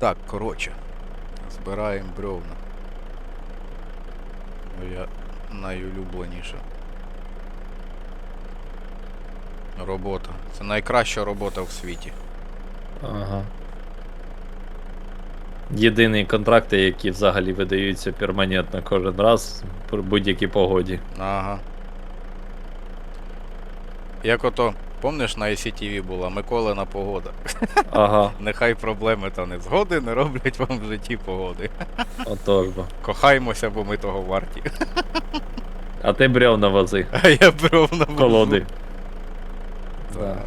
Так, коротше. Збираємо бревна. Моя найулюбленіша. Робота. Це найкраща робота в світі. Ага. Єдині контракти, які взагалі видаються перманентно кожен раз при будь-якій погоді. Ага. Як ото, помниш на ICTV була Миколина погода. Ага, Нехай проблеми та незгоди не роблять вам в житті погоди. отож бо. Кохаймося, бо ми того варті. А ти бревна вози, А я бревна везу. колоди. Так.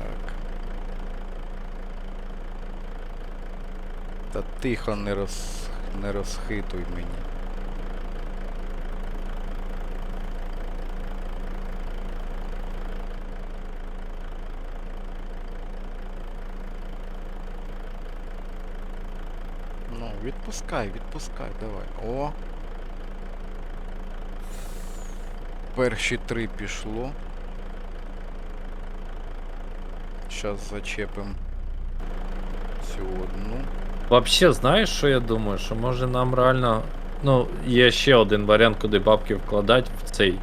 Та тихо не роз... не розхитуй мені. Ну, відпускай, відпускай, давай. О. Перші три пішло. Щас зачепим цю одну. Вообще, знаєш, що я думаю? Що може нам реально. Ну, є ще один варіант, куди бабки вкладати в цей.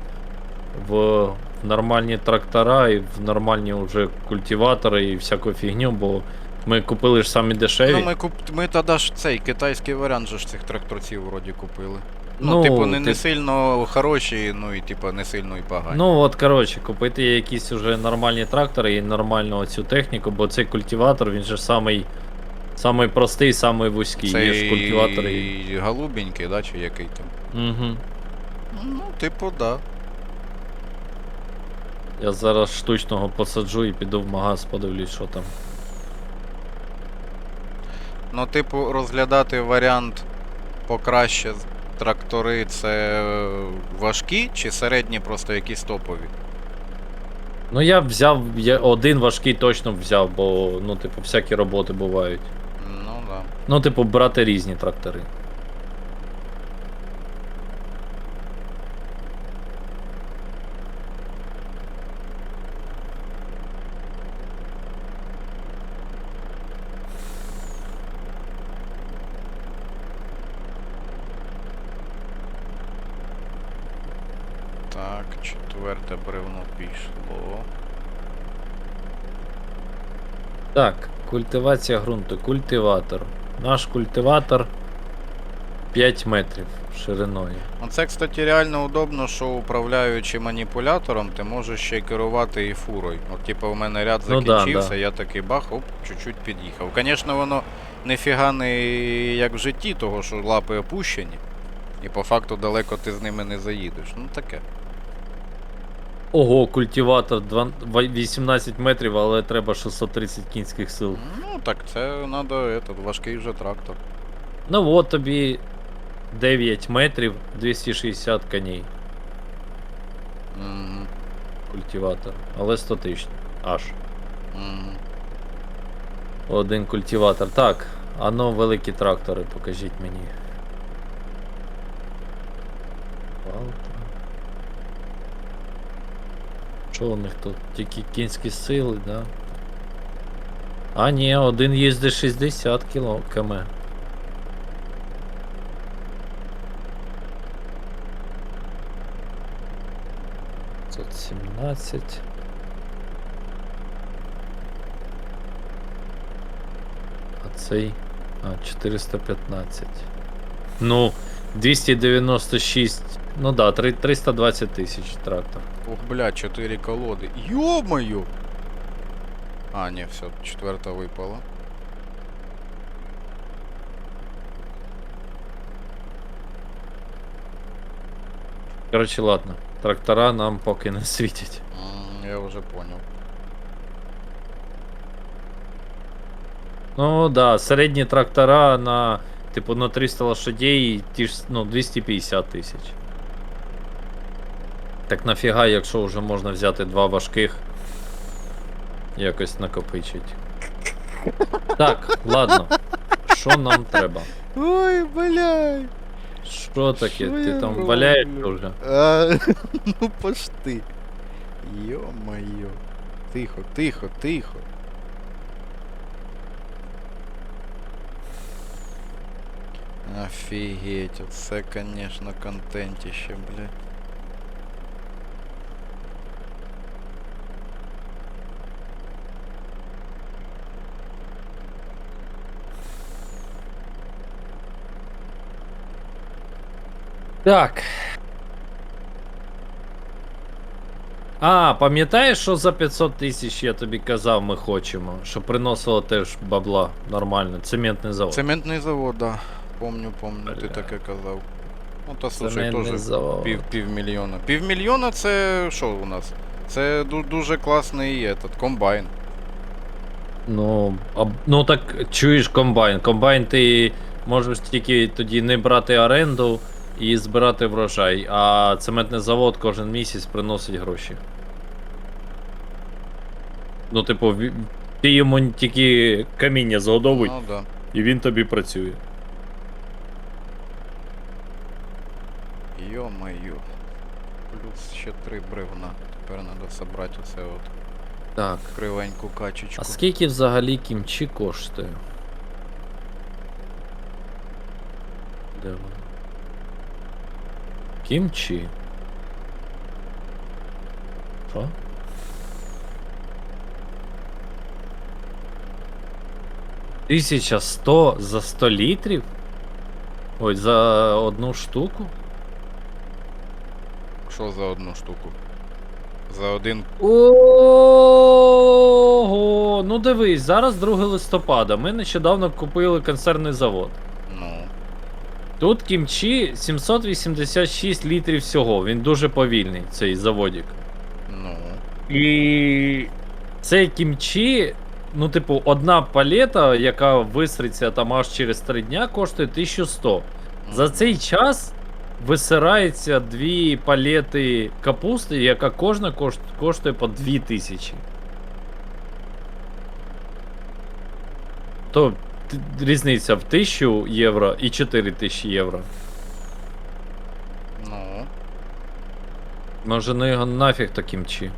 В нормальні трактора і в нормальні вже культиватори і всяку фігню, бо ми купили ж самі дешеві. Ну, ми куп... ми тоді ж цей китайський варіант же ж цих тракторців вроді купили. Ну, Ну, типу, не, не сильно хороші, ну і типу не сильно і погані. Ну от коротше, купити якісь уже нормальні трактори і нормальну цю техніку, бо цей культиватор, він же самий, самий простий, самий вузький. Це Є ж культиватори. і голубенький, да, чи який там. Угу. Ну, типу, да. Я зараз штучного посаджу і піду в магаз, подивлюсь, що там. Ну, типу, розглядати варіант покраще трактори це е, важкі чи середні просто якісь топові? Ну я взяв, я один важкий точно взяв, бо ну, типу, всякі роботи бувають. Ну да. Ну, типу, брати різні трактори. Так, четверте бревно пішло. Так, культивація ґрунту, культиватор. Наш культиватор 5 метрів шириною. Ну, Це, кстати, реально удобно, що управляючи маніпулятором, ти можеш ще й керувати і фурою. От, типу, у мене ряд Ну да, закінчився, да. я такий бах, оп, чуть-чуть під'їхав. Звісно, воно нефіга не як в житті, того, що лапи опущені. І по факту далеко ти з ними не заїдеш. Ну таке. Ого, культиватор 18 метрів, але треба 630 кінських сил. Ну так це треба этот, важкий вже трактор. Ну от тобі 9 метрів 260 коней Мгм, культиватор. Але 100 тисяч. Аж. мгм. Один культиватор. Так, а ну великі трактори, покажіть мені. Палка. Що у них тут? Тільки кінські сили, да? А, ні, один їздить 60 кіло км. Тут 17. А цей. А, 415. Ну, 296. Ну да, три- 320 тисяч трактор. Ох, бля, 4 колоди. Ё-моё! А, ні, все, четверта випала. Коротше, ладно. Трактора нам поки не світять. М, Я вже понял. Ну да, середні трактора на типу на 300 лошадей, ті ж, ну, 250 тисяч. Так нафіга, якщо вже можна взяти два важких. Якось накопичить. Так, ладно. Що нам треба? Ой, бля. Що таке? Що Ти я там роблю? валяєшся вже? А, ну пошти. Ё-моё. Тихо, тихо, тихо. Офігеть, це, конечно, контентіще, блядь. Так. А, пам'ятаєш, що за 500 тисяч я тобі казав, ми хочемо, що приносило теж бабла нормально, цементний завод. Цементний завод, да. Помню, помню, ти Бля. таке казав. Ну та слушай, теж завод. пів, півмільйона. Півмільйона це що у нас? Це дуже класний этот, комбайн. Ну, а, ну так чуєш комбайн. Комбайн ти можеш тільки тоді не брати оренду і збирати врожай, а цементний завод кожен місяць приносить гроші. Ну, типу, ти йому тільки каміння згодовуй, Ну да. і він тобі працює. Йо-моє. Плюс ще три бревна. Тепер треба собрати оце от Так. кривеньку качечку. А скільки взагалі кімчі коштує? Де воно? Кімчі. Що? Тисяча сто за 100 літрів? Ой, за одну штуку? Що за одну штуку? За один. Ого! Ну дивись, зараз 2 листопада. Ми нещодавно купили консервний завод. Тут кімчі 786 літрів всього. Він дуже повільний, цей заводик. Ну. І цей кімчі, ну, типу, одна палета, яка висриться там аж через 3 дня, коштує 1100. За цей час висирається дві палети капусти, яка кожна коштує по 2000. То різниця в 1000 євро і 4000 євро. Ну. Може, ну його нафіг то кімчі.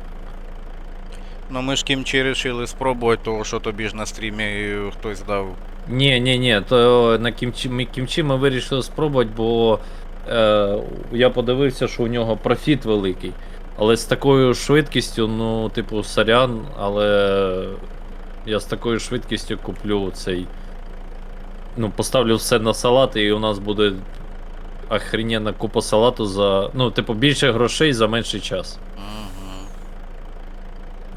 Ну ми ж кімчі рішили спробувати, того, що тобі ж на стрімі хтось дав. Ні, ні, ні, то на кімчі ми, кімчі ми вирішили спробувати, бо е, я подивився, що у нього профіт великий. Але з такою швидкістю, ну, типу, сорян, але я з такою швидкістю куплю цей. Ну, поставлю все на салат, і у нас буде охрененна купа салату за. Ну, типу, більше грошей за менший час. Угу.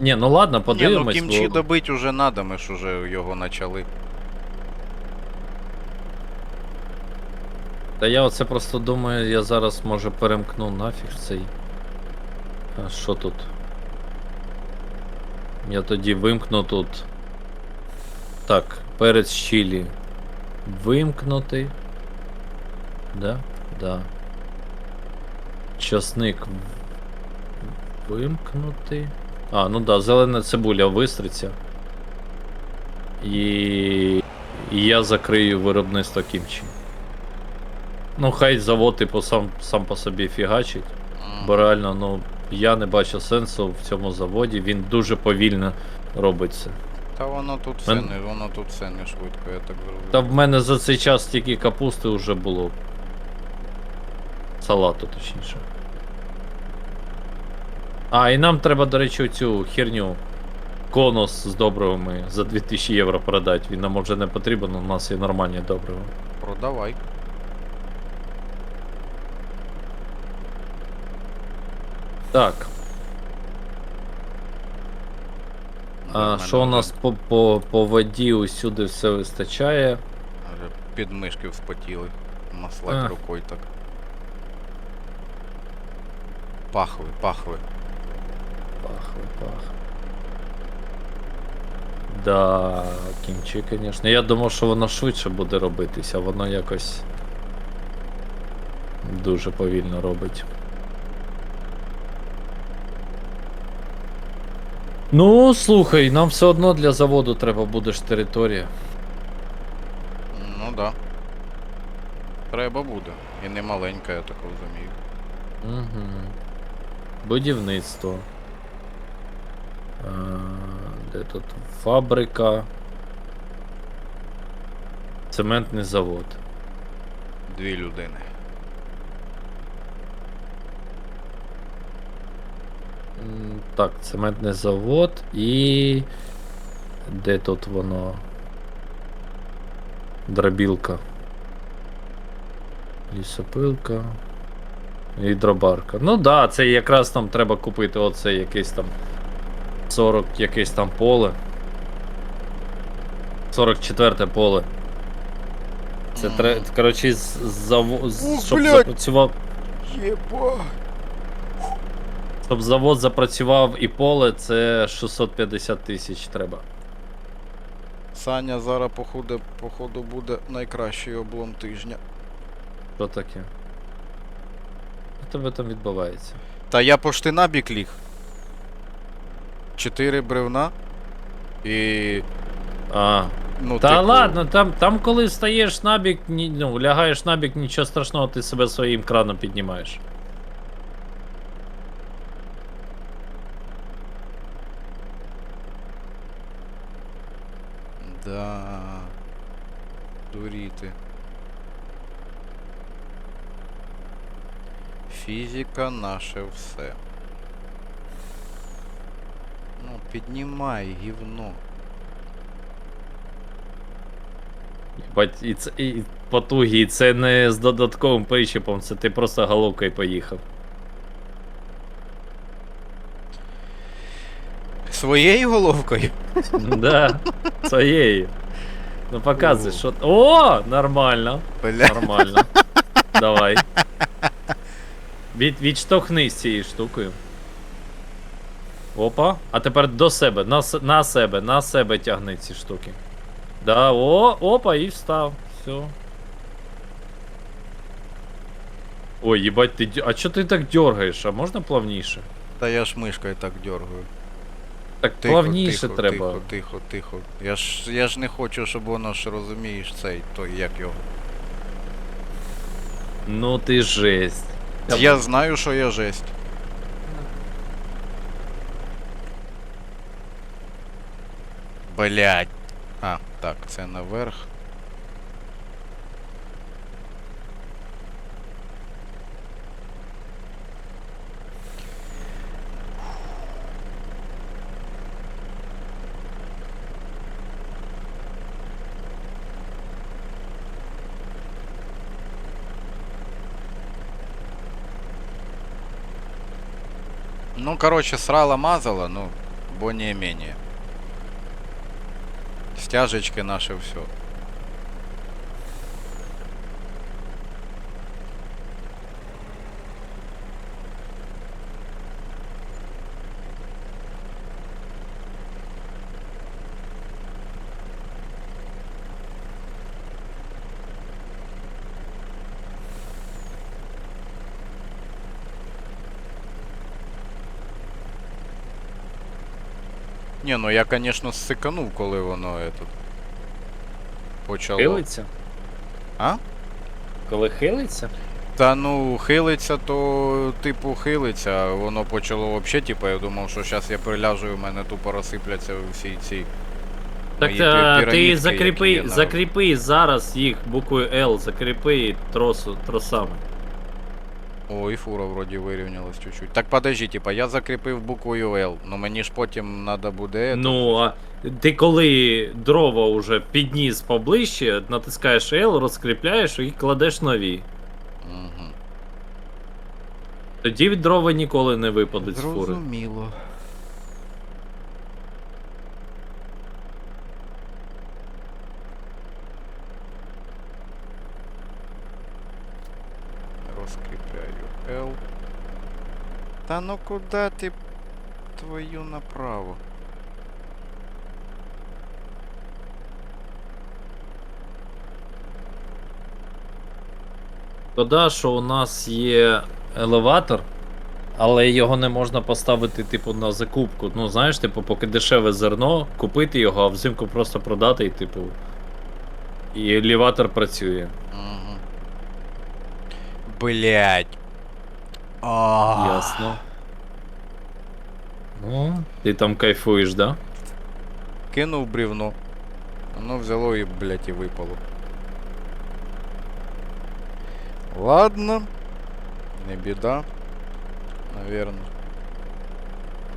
Ні, ну ладно, Ні, ну подивимось. кімчі бо- добить уже надо, ми ж уже його почали. Та я оце просто думаю, я зараз може перемкну нафіг цей. А що тут? Я тоді вимкну тут. Так, перець чилі. Вимкнути. Да? Да. Часник вимкнути. А, ну да, зелена цибуля вистриться. І... І я закрию виробництво кімчі. Ну, хай завод, типу, сам, сам по собі фігачить. Бо реально, ну, я не бачу сенсу в цьому заводі, він дуже повільно робиться. Та воно тут все не воно тут все не швидко, я так зрозумів. Та в мене за цей час стільки капусти вже було. Салату, точніше. А, і нам треба, до речі, цю херню. Конус з добривами за 2000 євро продати. Він нам вже не потрібен, у нас є нормальні добрива. Продавай. Так, Вже в а що у нас по, по, по воді усюди все вистачає? Вже підмишки вспотіли. Маслать рукою так. Пахли, пахли. Пахли, пахли. Да, кімчі, звісно. Я думав, що воно швидше буде робитись, а воно якось дуже повільно робить. Ну, слухай, нам все одно для заводу треба буде ж територія. Ну да. Треба буде. І не маленька, я так розумію. Угу. Будівництво. А, де тут фабрика. Цементний завод. Дві людини. Так, цементний завод і. Де тут воно? Дробілка. Лісопилка. І дробарка. Ну да, це якраз там треба купити оце якесь там 40 якесь там поле. 44 поле. Це треба. Коротше, з, з, з- щоб блядь. запрацював. Єба. Щоб завод запрацював і поле, це 650 тисяч треба. Саня зараз походу, походу буде найкращий облом тижня. Що таке? Що тебе там відбувається? Та я пошти набік ліг. Чотири бревна. І. А. Ну, Та типу, ладно, там, там коли встаєш набік, ні, ну, лягаєш набік, нічого страшного, ти себе своїм краном піднімаєш. Да. Дуріти. Фізика наше все. Ну, піднімай гівно. Бать, і це і потуги, і це не з додатковим причепом, це ти просто головкою поїхав. Своєю головкою? Да, своєю. Ну показуй, що. О! Нормально. Бля. Нормально. Давай. Від, відштовхнись цією штукою. Опа. А тепер до себе. На, на себе, на себе тягни ці штуки. Да, о, опа, і встав. Все. Ой, їбать, ти. А чо ти так дергаєш? А можна плавніше? Та я ж мишкою так дергаю. Так Тихо, плавніше тихо, треба. Тихо, тихо, тихо. Я ж, я ж не хочу, щоб воно ж розумієш цей, той як його. Ну ти жесть. Я Я знаю, що я жесть. Блять. А, так, це наверх. Ну, короче, срала мазала, ну, более-менее. Стяжечки наши все. Не, ну я, конечно, ссиканув, коли воно этот почало. Хилиться? А? Коли хилиться? Та ну, хилиться, то типу хилиться, воно почало вообще, типу, я думав, що зараз я приляжу і в мене тупо розсипляться всі ці. Так мої е, ти закріпи, закріпи зараз їх буквою L, закріпи тросу, тросами. О, і фура вроді вирівнялась чуть-чуть. Так подожди, типа, я закріпив буквою L, ну мені ж потім треба буде. Ну, а ти коли дрова вже підніс поближче, натискаєш L, розкріпляєш і кладеш нові. Угу. Тоді дрова ніколи не випадуть з фури. Зрозуміло. Розкріпляю L. Та ну куди ти твою направо? Шкода, що у нас є елеватор, але його не можна поставити, типу, на закупку. Ну, знаєш, типу, поки дешеве зерно, купити його, а взимку просто продати і, типу. І елеватор працює. Угу. Блять. А. Ясно. Ну, ти там кайфуєш, да? Кинув брівно. Воно взяло і, блять, і випало. Ладно. Не біда. Навірно.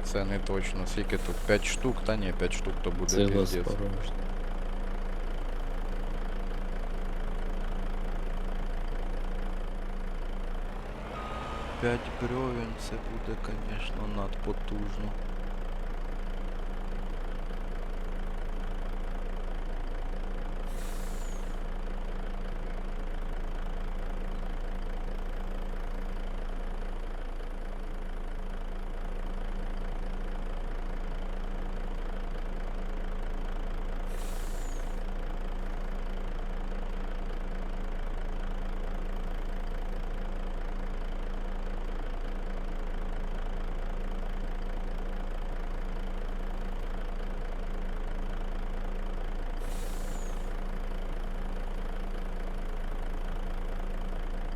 Це не точно. Скільки тут? 5 штук? Та ні, 5 штук то буде Це піздець. Спорожно. П'ять бревен це буде, звісно, надпотужно.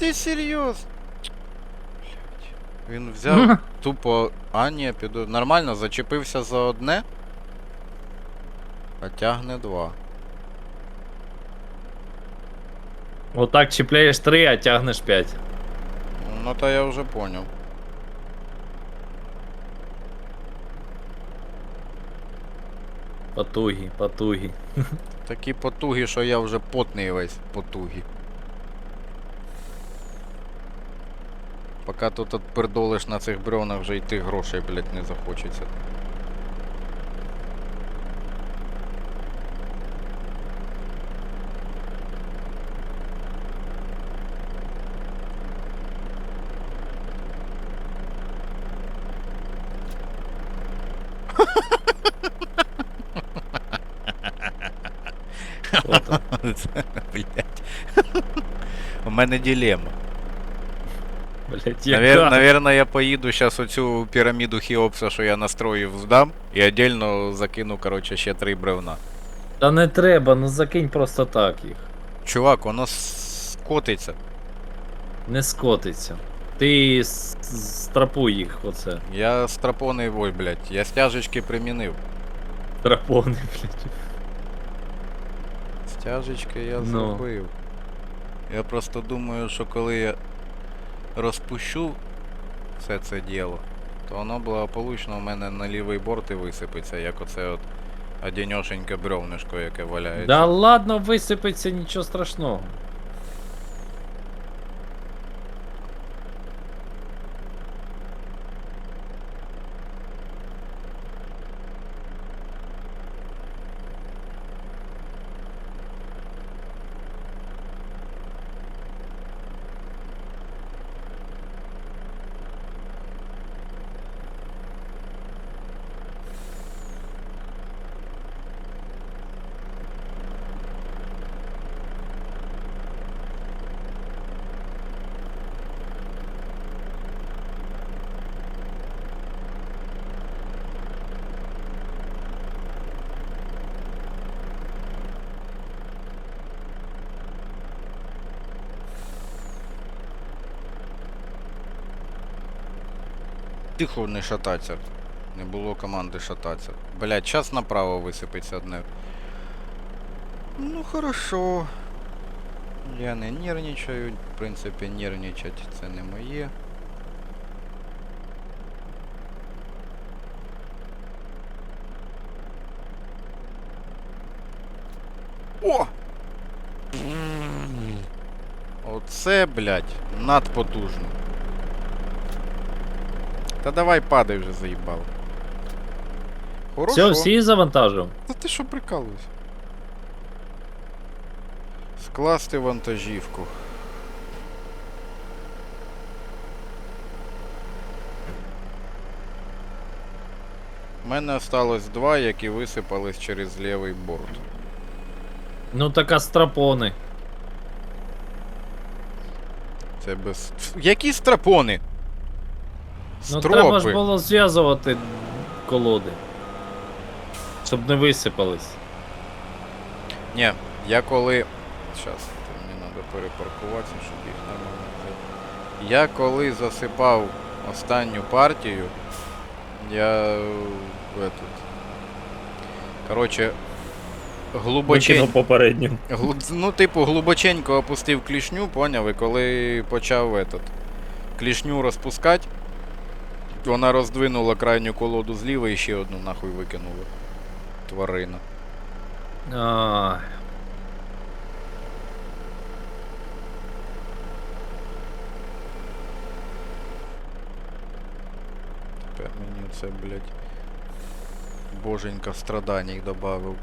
Ти серйозно? Він взяв тупо. А, ні, піду. Нормально, зачепився за одне. А тягне два. Отак чіпляєш 3, а тягнеш 5. Ну то я вже поняв. Потуги, потуги. Такі потуги, що я вже потний весь потуги. Поки тут отпердолиш на цих бревнах, вже йти грошей, блять, не захочеться. Блять. У мене дилемма. Навер... яка? Наверно, я поїду зараз оцю піраміду Хіопса, що я настроїв, здам, і отдельно закину, короче, ще три бревна. Та не треба, ну закинь просто так їх. Чувак, воно скотиться. Не скотиться. Ти с- страпуй їх оце. Я страпоний ой, блядь, я стяжечки примінив. Страпони, блять. Стяжечки я Ну. зробив. Я просто думаю, що коли я розпущу все це діло, то воно благополучно у мене на лівий борт і висипеться, як оце от одіньошеньке бревнишко, яке валяється. Да ладно, висипеться, нічого страшного. Тихо не шататься. Не було команди шататься. Блять, час направо висипеться одне. Ну хорошо. Я не нервничаю. В принципі, нервничать це не моє. О! Оце, блядь, надпотужно. Та давай падай вже заїбав. Хорошо. Все, всі завантажив. Та ти що прикалуєшся? Скласти вантажівку. У мене осталось два, які висипались через лівий борт. Ну така страпони. Це без. Які страпони? Ну Стропи. треба ж було зв'язувати колоди. Щоб не висипались. Ні, я коли. Щас, мені треба перепаркуватися, щоб їх нормально взяти. Я коли засипав останню партію, я в этот. Короче, глибочень... Викинув попередню. Глу- Ну, типу, глибоченько опустив клішню, поняв, і коли почав этот, клішню розпускати, вона роздвинула крайню колоду зліва і ще одну нахуй викинула. Тварина. Ай. Тепер мені це, блядь, боженька страданій добавив.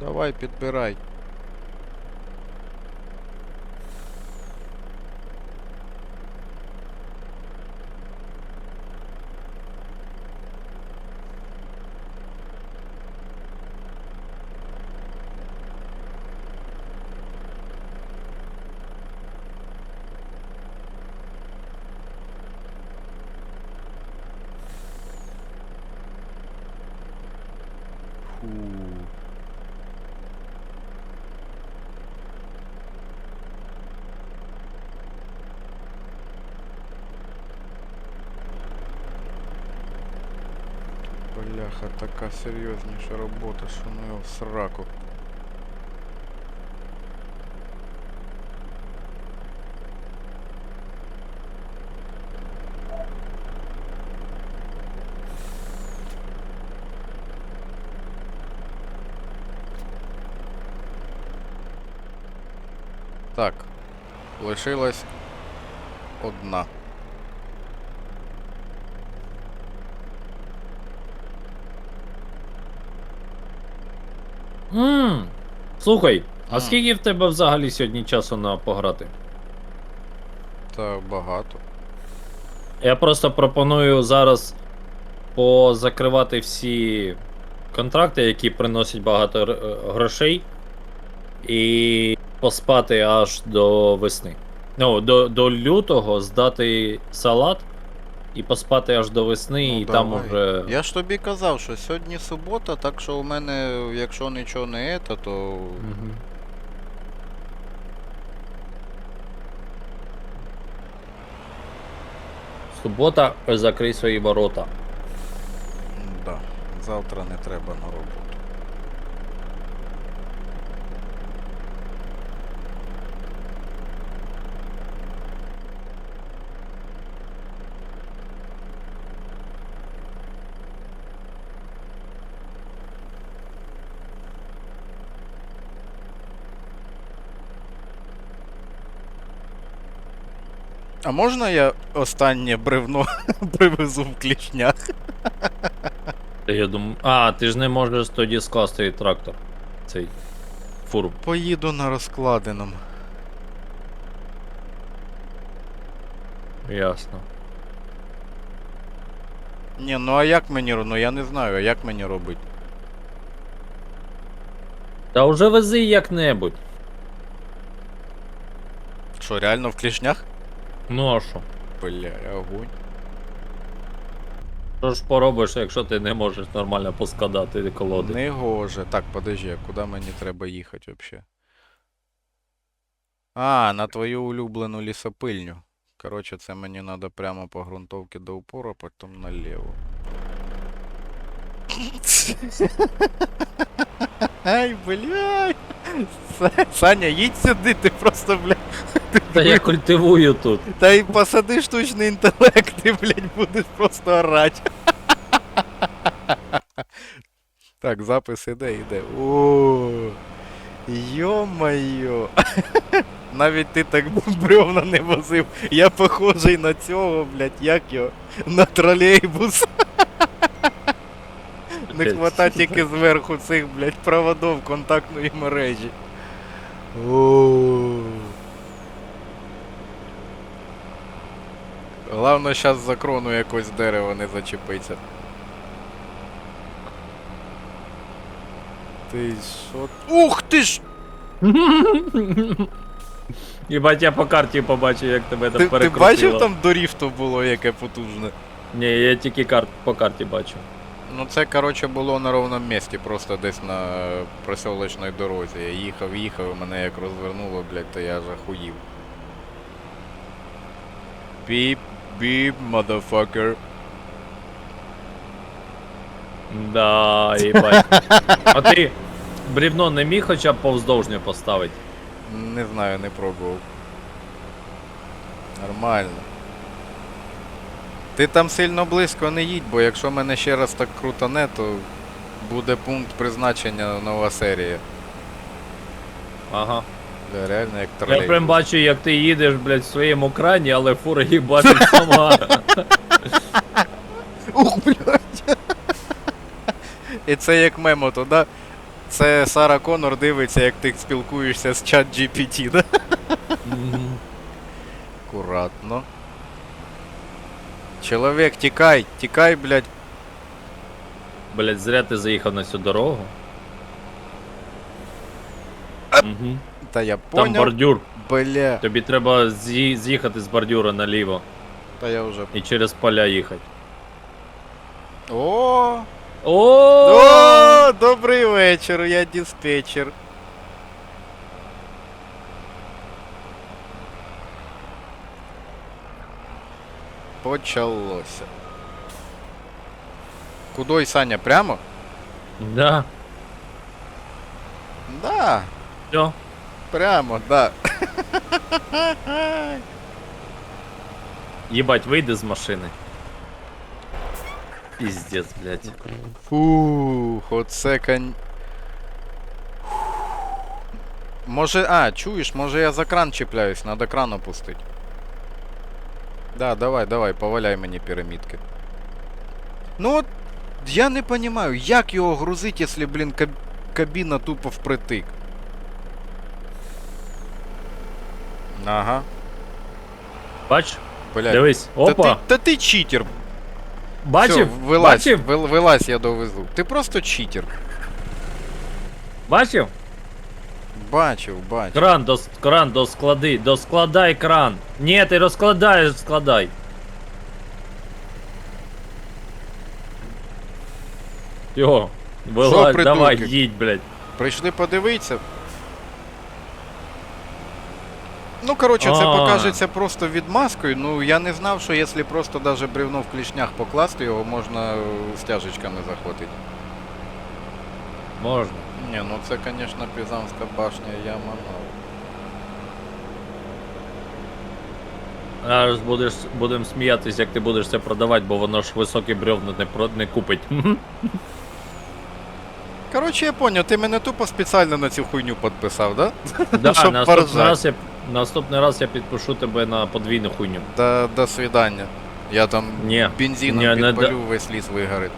Ну давай, підбирай. Бляха, така серйозніша робота, що ну його в сраку. Так, лишилась одна. Ммм. Слухай, а М. скільки в тебе взагалі сьогодні часу на пограти? Та багато. Я просто пропоную зараз позакривати всі контракти, які приносять багато р- е, грошей, і поспати аж до весни. Ну, до, до лютого здати салат і поспати аж до весни, Ну, і там уже. Я ж тобі казав, що сьогодні субота, так що у мене, якщо нічого не ета, то. Мгм. Субота, закрий свої ворота. Да, завтра не треба на роботу. А можна я останнє бревно привезу в клішнях? Та Я думаю. А, ти ж не можеш тоді скласти трактор. Цей фуру. Поїду на розкладеному. Ясно. Ні, ну а як мені ро- Ну я не знаю, а як мені робити? Та вже вези як-небудь. Що, реально в клішнях? Ну а що? Бля, огонь. Що ж поробиш, якщо ти не можеш нормально поскладати колоди? Не гоже. Так, подожди, а куди мені треба їхати взагалі? А, на твою улюблену лісопильню. Коротше, це мені треба прямо по ґрунтовці до упора, потім наліво. Ай, блядь. Са- Саня, їдь сюди, ти просто, блядь. Та я культивую тут. Та й посади штучний інтелект, ти, блядь, будеш просто орать. Так, запис іде, іде. О, Йо-моє. Навіть ти так бревна не возив. Я похожий на цього, блядь, як його? На тролейбус. Не Блядь. хвата тільки зверху цих, блядь, проводов контактної мережі. Главное, зараз за крону якось дерево не зачепиться. Ти що? Ух ти ж! Єбать, я по карті побачив, як тебе там Ти, ти перекрутило. бачив там до ріфту було яке потужне? Ні, я тільки карт, по карті бачу. Ну це, коротше, було на ровному місці, просто десь на просьолочній дорозі. Я їхав, їхав, і мене як розвернуло, блядь, то я ж ахуїв. Біп, біп, motherfucker. Да, їбать. А ти брівно не міг хоча б повздовжньо поставити? Не знаю, не пробував. Нормально. Ти там сильно близько не їдь, бо якщо мене ще раз так крутане, то буде пункт призначення нова серія. Ага. Бля, реально як Я прям бачу, як ти їдеш, блядь, в своєму крані, але фура їбачить сама. Ух, блядь. І це як мемо, то да? Це Сара Конор дивиться, як ти спілкуєшся з чат GPT, да? Мгм. Чоловік, тікай, тікай, блядь. Блядь, зря ти заїхав на цю дорогу. Угу. Та я Там поняв. бордюр. Бля. Тобі треба з'ї- з'їхати з бордюра наліво Та я вже. і через поля їхати. О! О! О, добрий вечір, я диспетчер. Почалося. Кудой, Саня, прямо? Да. Да, Все. прямо, да. Єбать, вийди з машини. Піздец, блядь. Фух, оце кон... Може, а, чуєш, може я за кран чіпляюсь, надо кран опустить. Да, давай, давай, поваляй мені пірамідки. Ну от, я не понимаю, як його грузить, якщо, блін, каб... кабіна тупо впритик. Ага, Бач? блядь. Дивись. Та Опа. ти, та ти читер. Бачив? Всё, вилазь, Бачив? вил- вилазь, я довезу. Ти просто читер. Бачив? Бачив, бачив. Кран до кран до склади, до складай кран. Ні, ти розкладаєш, складай. Його, вилазь, придурки? давай, їдь, блядь. Прийшли подивитися. Ну, коротше, це А. покажеться просто відмазкою. Ну, я не знав, що якщо просто даже бревно в клішнях покласти, його можна е, стяжечками захватити. Можна. Ні, ну це, звісно, Пізанська башня, я манав. Зараз будеш, будемо сміятись, як ти будеш це продавати, бо воно ж високі бревна не, про, не купить. Коротше, я поняв, ти мене тупо спеціально на цю хуйню підписав, да? Да, Щоб наступний, поржать. раз я, наступний раз я підпишу тебе на подвійну хуйню. До, до свидання. Я там Ні, бензином ні, не підпалю, весь ліс вигорить.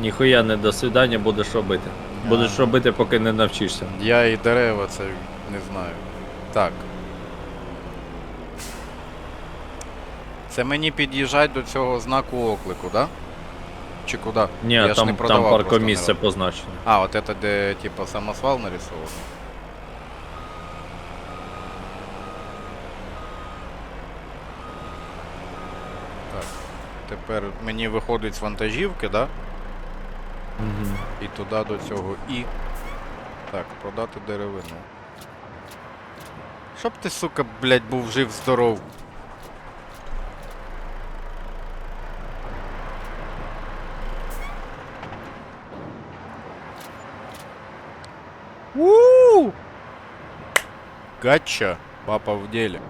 ніхуя не до свидання будеш робити. Будеш робити, поки не навчишся. Я і дерева це не знаю. Так. Це мені під'їжджать до цього знаку оклику, да? Чи куди? Ні, Я ж там, не там продавав просто паркомісце позначено. А, от це де типа самосвал нарисований. Так. Тепер мені виходить з вантажівки, да? Угу. І туди до цього і. Так, продати деревину. Щоб ти, сука, блядь, був жив здоров. Гача, папа в деле.